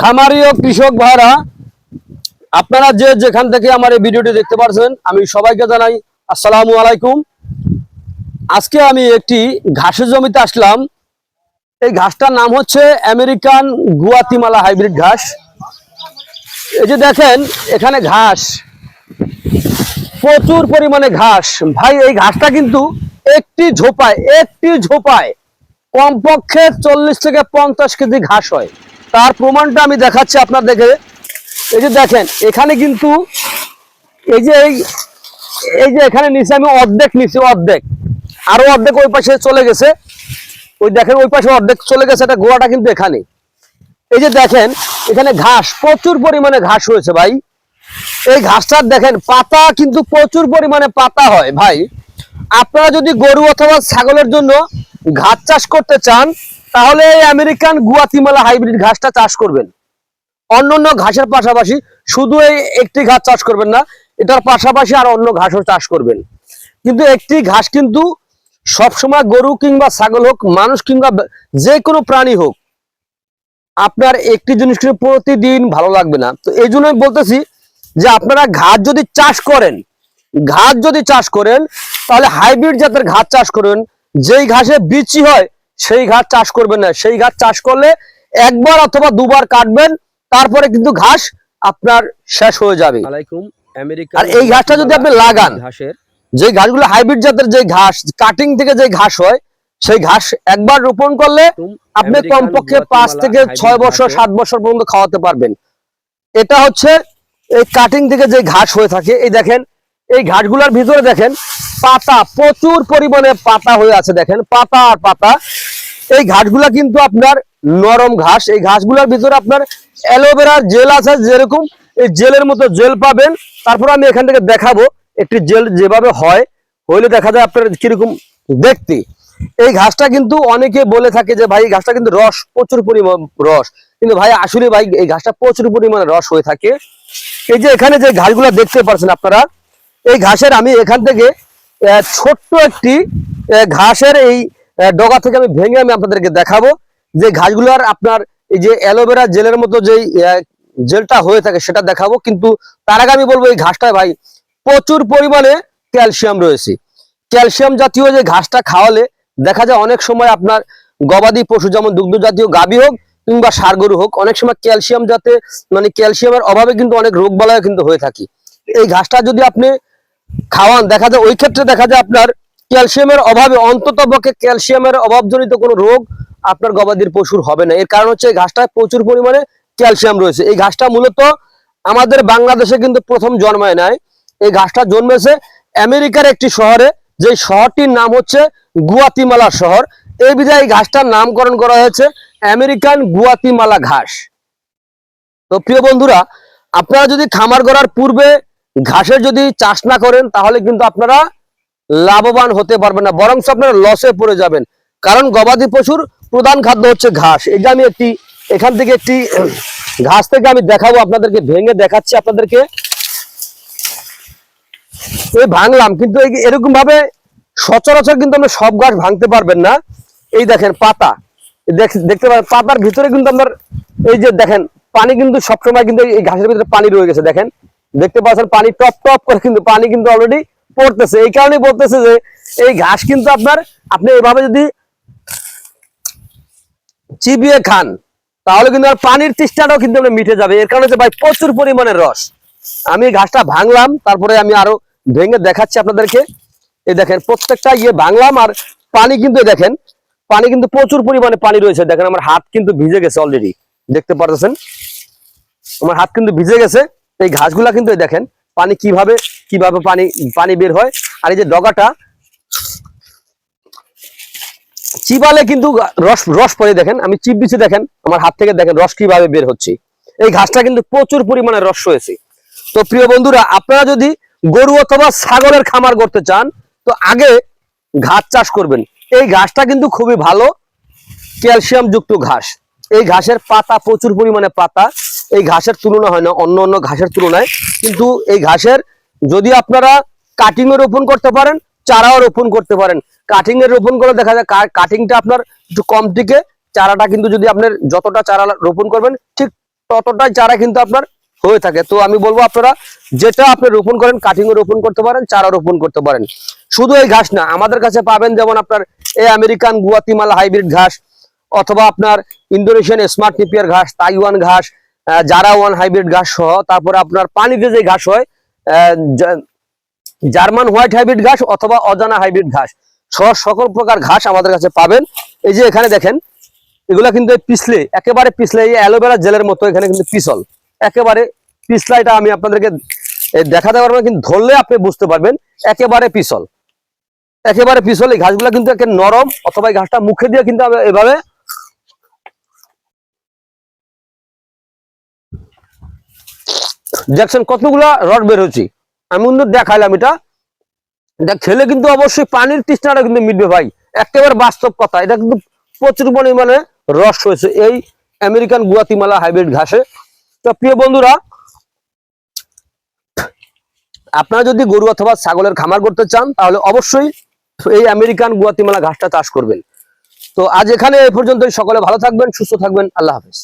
খামারি ও কৃষক ভাইরা, আপনারা যে যেখান থেকে আমার এই ভিডিওটি দেখতে পাচ্ছেন আমি সবাইকে জানাই আসসালামু আলাইকুম। আজকে আমি একটি ঘাসের জমিতে আসলাম। এই ঘাসটার নাম হচ্ছে আমেরিকান গুয়াতিমালা হাইব্রিড ঘাস। এই যে দেখেন, এখানে ঘাস, প্রচুর পরিমাণে ঘাস। ভাই, এই ঘাসটা কিন্তু একটি ঝোপায় একটি ঝোপায় কমপক্ষে চল্লিশ থেকে পঞ্চাশ কেজি ঘাস হয়। তার প্রমাণটা আমি দেখাচ্ছি আপনার দেখে। এই যে দেখেন, এখানে কিন্তু এই যে এই এই যে এখানে নিচে আমি অর্ধেক নিচে অর্ধেক। আরও অর্ধেক ওই পাশে চলে গেছে। ওই দেখেন, ওই পাশে অর্ধেক চলে গেছে, এটা গোয়াটা কিন্তু এখানে। এই যে দেখেন, এখানে ঘাস, প্রচুর পরিমাণে ঘাস হয়েছে ভাই। এই ঘাসটার দেখেন, পাতা কিন্তু প্রচুর পরিমাণে পাতা হয় ভাই। আপনারা যদি গরু অথবা ছাগলের জন্য ঘাস চাষ করতে চান তাহলে এই আমেরিকান গুয়াতিমালা হাইব্রিড ঘাসটা চাষ করবেন। অন্যান্য ঘাসের পাশাপাশি শুধু এই একটি ঘাস চাষ করবেন না, এটার পাশাপাশি আর অন্য ঘাসও চাষ করবেন। কিন্তু একটি ঘাস কিন্তু সবসময় গরু কিংবা ছাগল হোক, মানুষ কিংবা যে কোনো প্রাণী হোক, আপনার একটি জিনিস কিন্তু প্রতিদিন ভালো লাগবে না। তো এই জন্য বলতেছি যে আপনারা ঘাস যদি চাষ করেন, ঘাস যদি চাষ করেন, তাহলে হাইব্রিড জাতের ঘাস চাষ করবেন যেই ঘাসে বিচি হয় সেই ঘাস চাষ করবেন না। সেই ঘাস চাষ করলে একবার অথবা দুবার কাটবেন তারপরে কিন্তু ঘাস আপনার শেষ হয়ে যাবে। আর এই ঘাসটা যদি আপনি লাগান যে ঘাসগুলো হাইব্রিড জাতের যে ঘাস কাটিং থেকে যে ঘাস হয় সেই ঘাস একবার রোপণ করলে আপনি কমপক্ষে পাঁচ থেকে ছয় বছর সাত বছর পর্যন্ত খাওয়াতে পারবেন। এটা হচ্ছে এই কাটিং থেকে যে ঘাস হয়ে থাকে। এই দেখেন এই ঘাসগুলোর ভিতরে দেখেন পাতা, প্রচুর পরিমাণে পাতা হয়ে আছে দেখেন, পাতা আর পাতা। এই ঘাসগুলা কিন্তু আপনার নরম ঘাস। এই ঘাসগুলোর ভিতরে আপনার অ্যালোভেরার জেল আছে যেরকম, এই জেলের মতো জেল পাবেন। তারপর আমি এখান থেকে দেখাবো একটি জেল যেভাবে হয়। হইলে দেখা যায় আপনার কীরকম দেখতে। এই ঘাসটা কিন্তু অনেকে বলে থাকে যে, ভাই ঘাসটা কিন্তু রস, প্রচুর পরিমাণ রস। কিন্তু ভাই, আসলে ভাই, এই ঘাসটা প্রচুর পরিমাণে রস হয়ে থাকে। এই যে এখানে যে ঘাসগুলো দেখতে পাচ্ছেন আপনারা, এই ঘাসের আমি এখান থেকে ছোট্ট একটি ঘাসের এই ডগা থেকে আমি ভেঙে আমি আপনাদেরকে দেখাবো। যে ঘাসগুলোর আপনার এই যে অ্যালোভেরা জেলের মতো যে জেলটা হয়ে থাকে সেটা দেখাবো। কিন্তু তার আগে আমি বলব এই ঘাসটায় ভাই, প্রচুর পরিমাণে ক্যালসিয়াম রয়েছে। ক্যালসিয়াম জাতীয় যে ঘাসটা খাওয়ালে দেখা যায় অনেক সময় আপনার গবাদি পশু, যেমন দুগ্ধ জাতীয় গাভী হোক কিংবা সার গরু হোক, অনেক সময় ক্যালসিয়াম যাতে মানে ক্যালসিয়ামের অভাবে কিন্তু অনেক রোগ বালাই কিন্তু হয়ে থাকে। এই ঘাসটা যদি আপনি খাওয়ান, দেখা যায়, ওই ক্ষেত্রে দেখা যায় আপনার ক্যালসিয়ামের অভাবে, অন্তত পক্ষে ক্যালসিয়ামের অভাবজনিত কোনো রোগ আপনার গবাদির পশুর হবে না। এর কারণ হচ্ছে এই ঘাসটায় প্রচুর পরিমাণে ক্যালসিয়াম রয়েছে। এই ঘাসটা মূলত আমাদের বাংলাদেশে কিন্তু প্রথম জন্মায় নাই। এই ঘাসটা জন্মেছে আমেরিকার একটি শহরে, যে শহরটির নাম হচ্ছে গুয়াতিমালা শহর। এই বিধায় এই ঘাসটার নামকরণ করা হয়েছে আমেরিকান গুয়াতিমালা ঘাস। তো প্রিয় বন্ধুরা, আপনারা যদি খামার করার পূর্বে ঘাসের যদি চাষ না করেন, তাহলে কিন্তু আপনারা লাভবান হতে পারবেন না বরং আপনারা লসে পড়ে যাবেন। কারণ গবাদি পশুর প্রধান খাদ্য হচ্ছে ঘাস। যে আমি একটি, এখান থেকে একটি ঘাস থেকে আমি দেখাবো আপনাদেরকে, ভেঙে দেখাচ্ছি আপনাদেরকে। এই ভাঙলাম, কিন্তু এরকম ভাবে সচরাচর কিন্তু আমরা সব ঘাস ভাঙতে পারবেন না। এই দেখেন পাতা। দেখতে পারেন, পাতার ভিতরে কিন্তু আপনার এই যে দেখেন, পানি কিন্তু সবসময় কিন্তু এই ঘাসের ভিতরে পানি রয়ে গেছে, দেখেন। দেখতে পাচ্ছেন পানি টপ টপ করে কিন্তু পানি কিন্তু অলরেডি পড়তেছে। এই কারণে বলতেছে যে এই ঘাস কিন্তু আপনার, আপনি এভাবে যদি চিবিয়ে খান, তাহলে কিন্তু আর পানির তৃষ্ণাটাও কিন্তু মিটে যাবে। এর কারণে ভাই প্রচুর পরিমাণে রস। আমি ঘাসটা ভাঙলাম, তারপরে আমি আরও ভেঙে দেখাচ্ছি আপনাদেরকে। এই দেখেন, প্রত্যেকটা ইয়ে ভাঙলাম আর পানি কিন্তু দেখেন, পানি কিন্তু প্রচুর পরিমাণে পানি রয়েছে। দেখেন আমার হাত কিন্তু ভিজে গেছে অলরেডি দেখতে পারতেছেন? আমার হাত কিন্তু ভিজে গেছে। এই ঘাসগুলা কিন্তু দেখেন, পানি কীভাবে কীভাবে পানি পানি বের হয়, আর এই যে ডগাটা, চিবালে কিন্তু রস রস পরে দেখেন, আমি চিপ দিচ্ছি, দেখেন, আমার হাত থেকে দেখেন রস কীভাবে বের হচ্ছে। এই ঘাসটা কিন্তু প্রচুর পরিমাণে রস হয়েছে তো প্রিয় বন্ধুরা, আপনারা যদি গরু অথবা ছাগলের খামার করতে চান, তো আগে ঘাস চাষ করবেন। এই ঘাসটা কিন্তু খুবই ভালো ক্যালসিয়াম যুক্ত ঘাস। এই ঘাসের পাতা প্রচুর পরিমাণে পাতা। এই ঘাসের তুলনা হয় না, অন্য অন্য ঘাসের তুলনায়। কিন্তু এই ঘাসের যদি আপনারা কাটিং এ রোপণ করতে পারেন, চারাও রোপণ করতে পারেন। কাটিং এর রোপণ করে দেখা যায় কাটিংটা আপনার একটু কম টিকে চারাটা কিন্তু যদি আপনার যতটা চারা রোপণ করবেন, ঠিক ততটাই চারা কিন্তু আপনার হয়ে থাকে। তো আমি বলব আপনারা, যেটা আপনি রোপণ করেন কাটিং রোপণ করতে পারেন, চারা রোপণ করতে পারেন। শুধু এই ঘাস না, আমাদের কাছে পাবেন যেমন আপনার এই আমেরিকান গুয়াতিমালা হাইব্রিড ঘাস অথবা আপনার ইন্দোনেশিয়ান স্মার্ট নিপিয়ার ঘাস, তাইওয়ান ঘাস জারা ওয়ান হাইব্রিড ঘাস সহ, তারপরে আপনার পানিতে যে ঘাস হয় জার্মান হোয়াইট হাইব্রিড ঘাস অথবা অজানা হাইব্রিড ঘাস সহ সকল প্রকার ঘাস আমাদের কাছে পাবেন। এই যে এখানে দেখেন, এগুলা কিন্তু পিছলে, একেবারে পিছলে, এই অ্যালোভেরা জেলের মতো এখানে কিন্তু পিছল। একেবারে পিছলা এটা আমি আপনাদেরকে দেখাতে পারব কিন্তু ধরলে আপনি বুঝতে পারবেন, একেবারে পিছল। একেবারে পিছল, এই ঘাসগুলা কিন্তু একে নরম, অথবা এই ঘাসটা মুখে দিয়ে কিন্তু এভাবে দেখছেন কতগুলা রড বের হচ্ছে আমি কিন্তু দেখাইলাম এটা। এটা খেলে কিন্তু অবশ্যই পানির তৃষ্ণাটা কিন্তু মিটবে ভাই। একেবারে বাস্তব কথা। এটা কিন্তু প্রচুর পরিমাণে রস হয়েছে এই আমেরিকান গুয়াতিমালা হাইব্রিড ঘাসে। তো প্রিয় বন্ধুরা, আপনারা যদি গরু অথবা ছাগলের খামার করতে চান, তাহলে অবশ্যই এই আমেরিকান গুয়াতিমালা ঘাসটা চাষ করবেন। তো আজ এখানে এই পর্যন্তই। সকলে ভালো থাকবেন, সুস্থ থাকবেন। আল্লাহ হাফেজ।